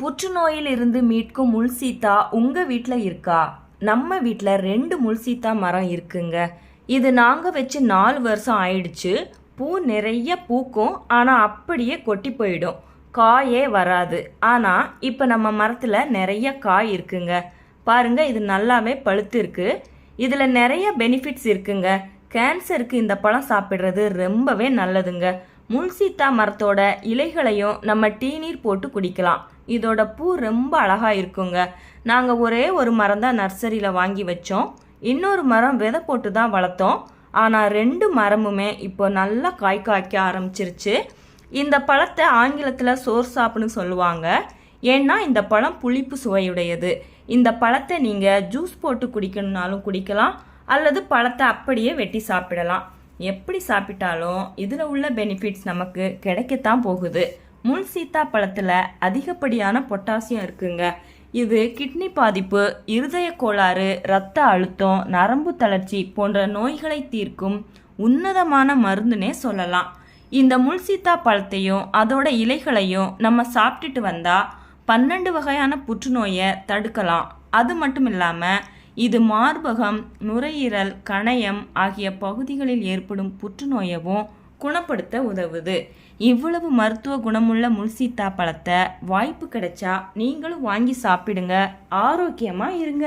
புற்றுநோயில் இருந்து மீட்கும் முல்சீத்தா உங்க வீட்டில் இருக்கா? நம்ம வீட்டில் ரெண்டு முல்சீத்தா மரம் இருக்குங்க. இது நாங்கள் வச்சு நாலு வருஷம் ஆயிடுச்சு. பூ நிறைய பூக்கும் ஆனால் அப்படியே கொட்டி போயிடும். காயே வராது. ஆனால் இப்போ நம்ம மரத்தில் நிறைய காய் இருக்குங்க. பாருங்க இது நல்லாவே பழுத்து இருக்கு. இதில் நிறைய பெனிஃபிட்ஸ் இருக்குங்க. கேன்சருக்கு இந்த பழம் சாப்பிட்றது ரொம்பவே நல்லதுங்க. முள்சீத்தா மரத்தோட இலைகளையும் நம்ம டீநீர் போட்டு குடிக்கலாம். இதோட பூ ரொம்ப அழகாக இருக்குங்க. நாங்கள் ஒரே ஒரு மரம் தான் நர்சரியில் வாங்கி வச்சோம். இன்னொரு மரம் விதை போட்டு தான் வளர்த்தோம். ஆனால் ரெண்டு மரமுமே இப்போ நல்லா காய் காய்க்க ஆரம்பிச்சிருச்சு. இந்த பழத்தை ஆங்கிலத்தில் சோர் சாப்புன்னு சொல்லுவாங்க. ஏன்னா இந்த பழம் புளிப்பு சுவையுடையது. இந்த பழத்தை நீங்கள் ஜூஸ் போட்டு குடிக்கணும்னாலும் குடிக்கலாம். அல்லது பழத்தை அப்படியே வெட்டி சாப்பிடலாம். எப்படி சாப்பிட்டாலும் இதில் உள்ள பெனிஃபிட்ஸ் நமக்கு கிடைக்கத்தான் போகுது. முள் சீத்தா பழத்தில் அதிகப்படியான பொட்டாசியம் இருக்குங்க. இது கிட்னி பாதிப்பு இருதய கோளாறு இரத்த அழுத்தம் நரம்பு தளர்ச்சி போன்ற நோய்களை தீர்க்கும் உன்னதமான மருந்துனே சொல்லலாம். இந்த முள்சீத்தா பழத்தையும் அதோட இலைகளையும் நம்ம சாப்பிட்டுட்டு வந்தா பன்னெண்டு வகையான புற்றுநோயை தடுக்கலாம். அது மட்டும் இல்லாமல் இது மார்பகம் நுரையீரல் கணையம் ஆகிய பகுதிகளில் ஏற்படும் புற்றுநோயவும் குணப்படுத்த உதவுது. இவ்வளவு மருத்துவ குணமுள்ள முல்சீத்தா பழத்தை வாய்ப்பு கிடைச்சா நீங்களும் வாங்கி சாப்பிடுங்க. ஆரோக்கியமா இருங்க.